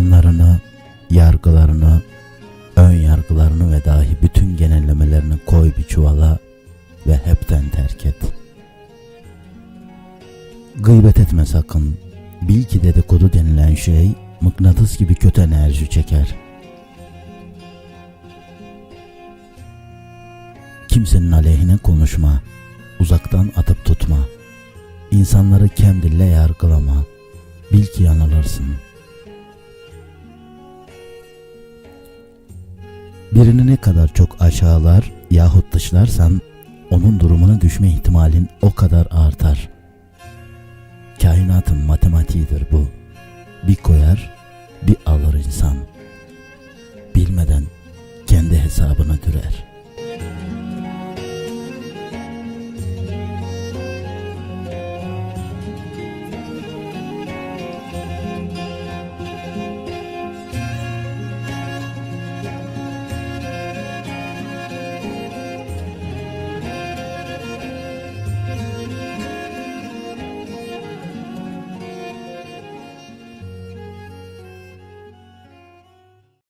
duygularını, ön yargılarını ve dahi bütün genellemelerini koy bir çuvala ve hepten terk et. Gıybet etme sakın. Bil ki dedikodu denilen şey mıknatıs gibi kötü enerji çeker. Kimsenin aleyhine konuşma. Uzaktan atıp tutma. İnsanları kendinle yargılama. Bil ki yanılırsın. Birini ne kadar çok aşağılar yahut dışlarsan onun durumuna düşme ihtimalin o kadar artar. Kainatın matematiğidir bu. Bir koyar, bir alır insan. Bilmeden kendi hesabına dürer.''